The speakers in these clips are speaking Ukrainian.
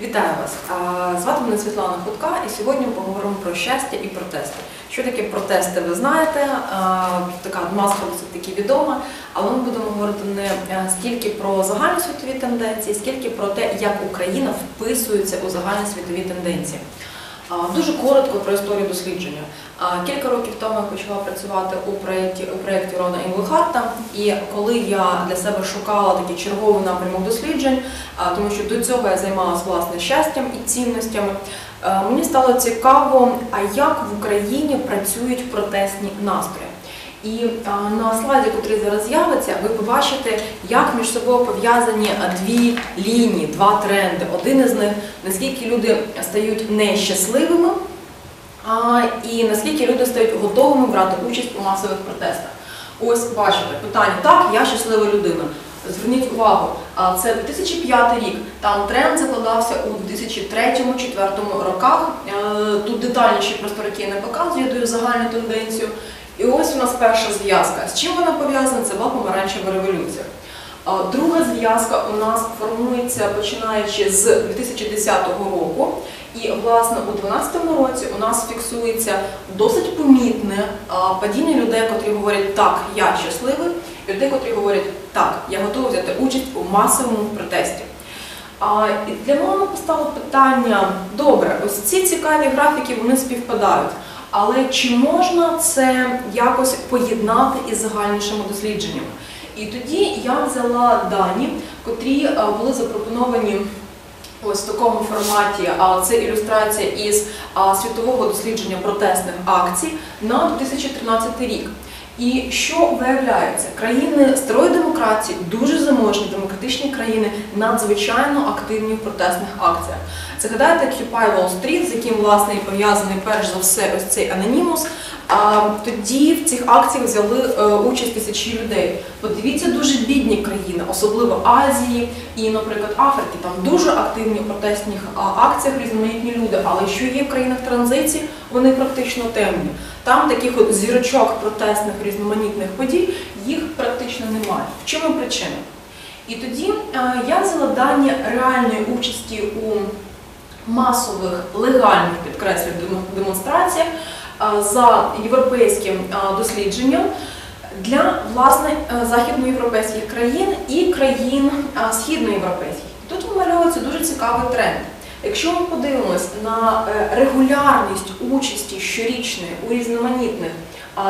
Вітаю вас! Звати мене Світлана Хутка, і сьогодні поговоримо про щастя і протести. Що таке протести, ви знаєте, така маска досить таки відома, але ми будемо говорити не е, стільки про загальносвітові тенденції, скільки про те, як Україна вписується у загальносвітові тенденції. Дуже коротко про історію дослідження. Кілька років тому я почала працювати у проєкті у проєкті Рона Інглхарта, і коли я для себе шукала такий черговий напрямок досліджень, тому що до цього я займалася власне щастям і цінностями, мені стало цікаво, а як в Україні працюють протестні настрої. І на слайді, який зараз з'явиться, ви побачите, як між собою пов'язані дві лінії, два тренди. Один із них наскільки люди стають нещасливими, і наскільки люди стають готовими брати участь у масових протестах. Ось бачите, питання так, я щаслива людина. Зверніть увагу, а, це 2005 рік. Там тренд закладався у 2003-2004 роках. Е, Тут детальніші просто роки не показую, я даю загальну тенденцію. І ось у нас перша зв'язка. З чим вона пов'язана? Це була помаранчева революція. Друга зв'язка у нас формується починаючи з 2010 року. І, власне, у 2012 році у нас фіксується досить помітне падіння людей, котрі говорять так, я щасливий, і людей, котрі говорять так, я готовий взяти участь у масовому протесті. Для мене постало питання: добре, ось ці цікаві графіки вони співпадають. Але чи можна це якось поєднати із загальнішими дослідженнями? І тоді я взяла дані, котрі е, були запропоновані ось в такому форматі. А це ілюстрація із світового дослідження протестних акцій на 2013 рік. І що виявляється, країни старої демократії, дуже заможні демократичні країни, надзвичайно активні в протестних акціях. Згадайте Occupy Wall Street, з яким власне і пов'язаний перш за все ось цей анонімус. Тоді в цих акціях взяли е, участь тисячі людей. Подивіться, дуже бідні країни, особливо Азії і, наприклад, Африки. Там дуже активні в протестних акціях різноманітні люди. Але що є в країнах транзиції, вони практично темні. Там таких от зірочок протестних різноманітних подій їх практично немає. В чому причина? І тоді е, я взяла дані реальної участі у масових легальних підкреслю демонстраціях за європейським е, дослідженням для власне е, західноєвропейських країн і країн е, східноєвропейських. Тут вимальовується дуже цікавий тренд. Якщо ми подивимось на е, регулярність участі щорічної у різноманітних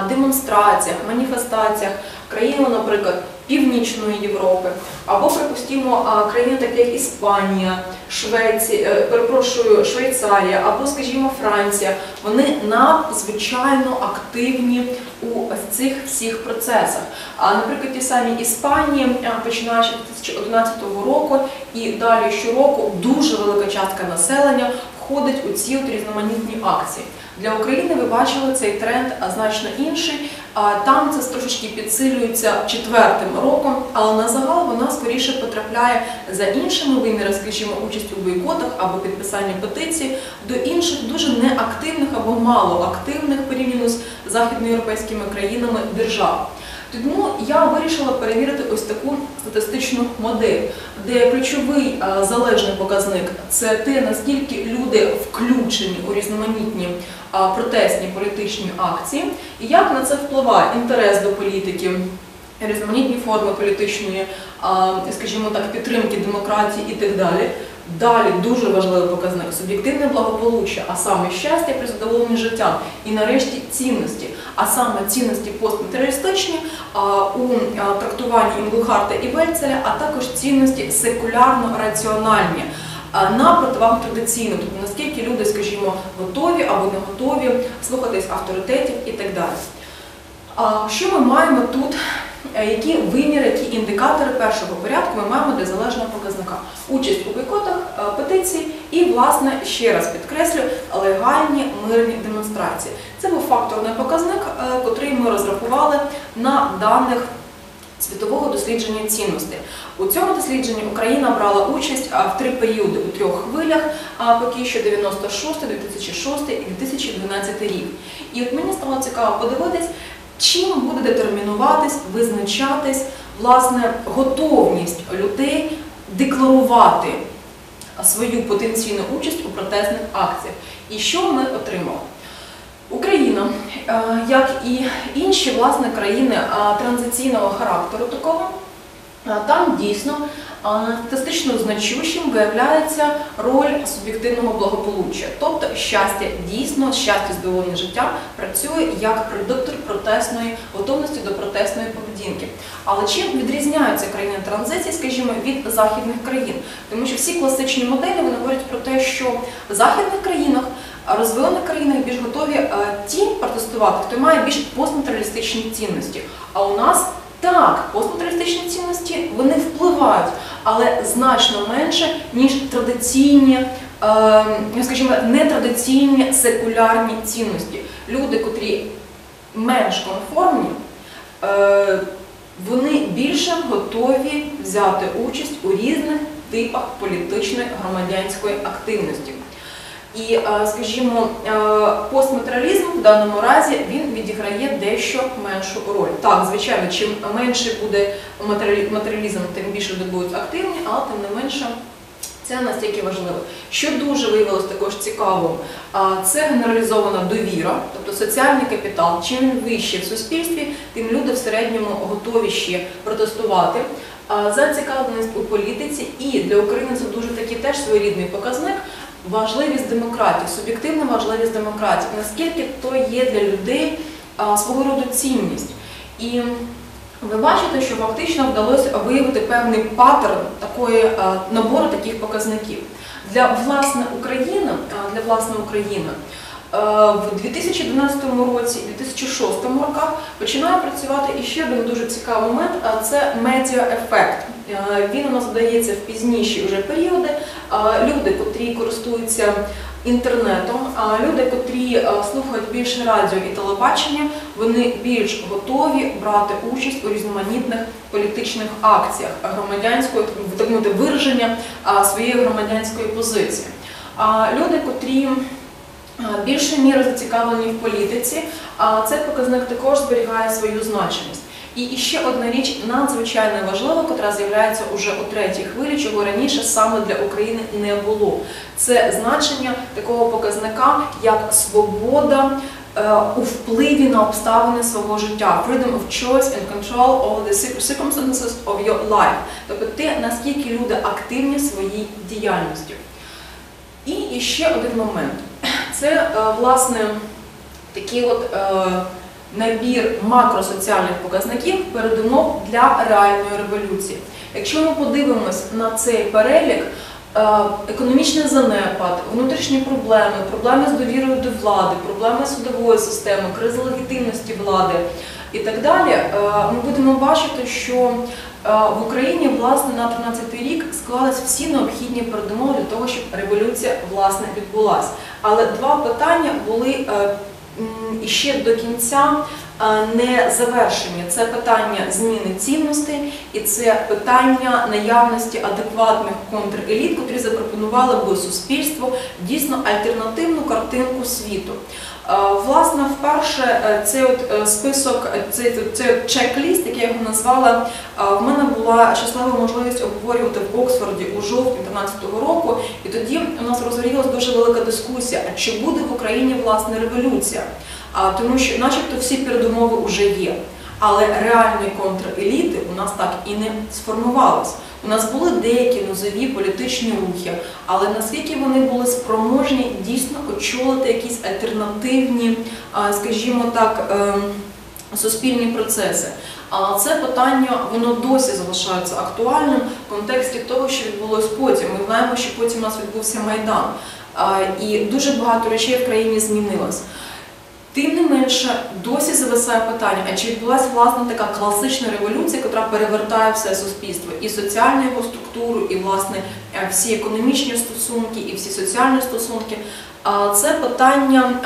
демонстраціях, маніфестаціях країн, наприклад, Північної Європи, або припустімо країни, такі як Іспанія, Швеція, е, перепрошую, Швейцарія, або, скажімо, Франція, вони надзвичайно активні у цих всіх процесах. А, наприклад, ті самі Іспанії, починаючи з 2011 року і далі щороку, дуже велика частка населення входить у ці от різноманітні акції. Для України ви бачили цей тренд значно інший. Там це трошечки підсилюється четвертим роком, але на загал вона скоріше потрапляє за іншими вимірами, скажімо, участь у бойкотах або підписанні петицій до інших дуже неактивних або малоактивних порівняно з західноєвропейськими країнами держав. Тому я вирішила перевірити ось таку статистичну модель, де ключовий залежний показник це те, наскільки люди включені у різноманітні протестні політичні акції, і як на це впливає інтерес до політики, різноманітні форми політичної, скажімо так, підтримки демократії і так далі. Далі дуже важливий показник суб'єктивне благополуччя, а саме щастя при задоволенні життям, і нарешті цінності, а саме цінності постматеріалістичні у трактуванні Інглхарта і Вельцеля, а також цінності секулярно-раціональні на противагу традиційно, тобто наскільки люди, скажімо, готові або не готові слухатись авторитетів і так далі. Що ми маємо тут? Е, Які виміри, які індикатори першого порядку ми маємо для залежного показника? Участь у бойкотах, е, петиції і, власне, ще раз підкреслю, легальні мирні демонстрації. Це був факторний показник, е, котрий ми розрахували на даних світового дослідження цінностей. У цьому дослідженні Україна брала участь в три періоди у трьох хвилях, а поки що 96, 2006 і 2012 рік. І от мені стало цікаво подивитись, чим буде детермінуватись, визначатись власне готовність людей декларувати свою потенційну участь у протестних акціях. І що ми отримали? Україна, е, як і інші власне країни е, транзиційного характеру такого, е, там дійсно статистично значущим виявляється роль суб'єктивного благополуччя. Тобто щастя дійсно, щастя здоволення життя працює як предиктор протестної готовності до протестної поведінки. Але чим відрізняються країни транзиції, скажімо, від західних країн? Тому що всі класичні моделі вони говорять про те, що в західних країнах а розвинених країнах більш готові е, ті протестувати, хто має більш постматеріалістичні цінності. А у нас так, постматеріалістичні цінності вони впливають, але значно менше, ніж традиційні, е, ну, скажімо, нетрадиційні секулярні цінності. Люди, котрі менш конформні, е, вони більше готові взяти участь у різних типах політичної громадянської активності. І, е, скажімо, е, постматеріалізм в даному разі він відіграє дещо меншу роль. Так, звичайно, чим менше буде матеріалізм, тим більше люди будуть активні, але тим не менше. Це настільки важливо. Що дуже виявилось також цікавим, це генералізована довіра, тобто соціальний капітал. Чим вище в суспільстві, тим люди в середньому готові ще протестувати. Зацікавленість у політиці і для України це дуже такий теж своєрідний показник. Важливість демократії, суб'єктивна важливість демократії, наскільки то є для людей свого роду цінність. І ви бачите, що фактично вдалося виявити певний паттерн такої набору таких показників. Для власне України, для власне України в 2012 році і 2006 роках починає працювати іще один дуже цікавий момент, це медіа-ефект. Е, Він у нас вдається в пізніші вже періоди. Е, Люди, котрі користуються інтернетом, люди, котрі е, слухають більше радіо і телебачення, вони більш готові брати участь у різноманітних політичних акціях громадянської так вираження своєї громадянської позиції. Люди, котрі більше міри зацікавлені в політиці, цей показник також зберігає свою значимість. І ще одна річ надзвичайно важлива, яка з'являється уже у третій хвилі, чого раніше саме для України не було. Це значення такого показника, як свобода е, у впливі на обставини свого життя. Freedom of choice and control over the circumstances of your life. Тобто те, наскільки люди активні своїй діяльності. І ще один момент. Це, е, власне, такий от е, набір макросоціальних показників передумов для реальної революції. Якщо ми подивимось на цей перелік, е, економічний занепад, внутрішні проблеми, проблеми з довірою до влади, проблеми судової системи, криза легітимності влади і так далі, е, ми будемо бачити, що е, в Україні власне на 13-й рік склались всі необхідні передумови для того, щоб революція власне відбулася. Але два питання були е, ще до кінця не завершені. Це питання зміни цінностей і це питання наявності адекватних контреліт, котрі запропонували би суспільству дійсно альтернативну картинку світу. Е, Власне, вперше е, цей от е, список, е, цей, цей чек-ліст, який я його назвала, е, в мене була щаслива можливість обговорювати в Оксфорді у жовтні 2013 року. І тоді у нас розгорілася дуже велика дискусія, чи буде в Україні власне революція? Тому що, начебто, всі передумови вже є. Але реальної контреліти у нас так і не сформувалось. У нас були деякі нозові політичні рухи, але наскільки вони були спроможні дійсно очолити якісь альтернативні, скажімо так, ем, суспільні процеси. А це питання воно досі залишається актуальним в контексті того, що відбулось потім. Ми знаємо, що потім у нас відбувся майдан, і дуже багато речей в країні змінилось. Тим не менше, досі зависає питання, а чи відбулася власне така класична революція, яка перевертає все суспільство, і соціальну його структуру, і власне е, всі економічні стосунки, і всі соціальні стосунки. Це питання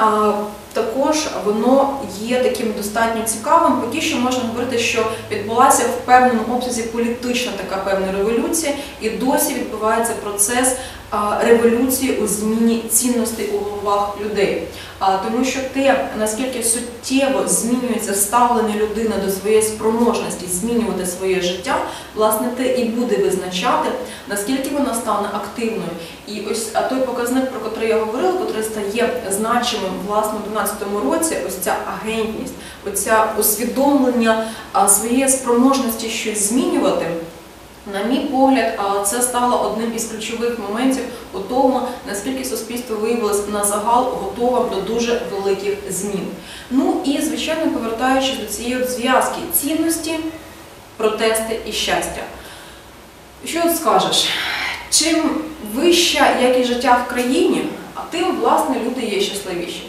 також воно є таким достатньо цікавим. Поки що можна говорити, що відбулася в певному обсязі політична така певна революція, і досі відбувається процес революції у зміні цінностей у головах людей. Тому що те, наскільки суттєво змінюється ставлення людини до своєї спроможності змінювати своє життя, власне, те і буде визначати, наскільки вона стане активною. І ось той показник, про який я говорила, який стає значимим власне у 2012 році, ось ця агентність, оця усвідомлення своєї спроможності щось змінювати. На мій погляд, це стало одним із ключових моментів у тому, наскільки суспільство виявилось на загал готовим до дуже великих змін. Ну і звичайно, повертаючись до цієї зв'язки цінності, протести і щастя. Що от скажеш? Чим вища якість життя в країні, тим власне люди є щасливіші.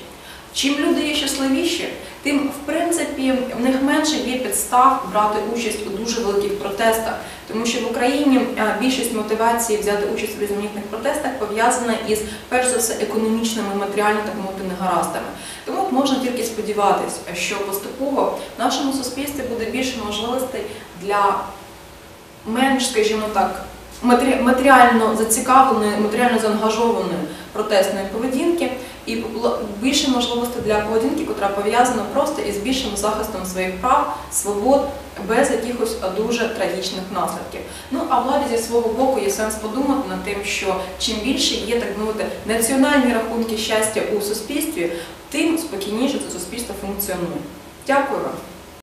Чим люди є щасливіші, тим в принципі в них менше є підстав брати участь у дуже великих протестах, тому що в Україні е, більшість мотивації взяти участь у різноманітних протестах пов'язана із перш за все економічними, матеріальними так мовити негараздами. Тому можна тільки сподіватися, що поступово в нашому суспільстві буде більше можливостей для менш, скажімо так, матері- матеріально зацікавленої, матеріально заангажованої протестної поведінки і більше можливостей для поведінки, яка пов'язана просто із більшим захистом своїх прав, свобод, без якихось дуже трагічних наслідків. Ну а владі зі свого боку є сенс подумати над тим, що чим більше є так мовити національні рахунки щастя у суспільстві, тим спокійніше це суспільство функціонує. Дякую вам.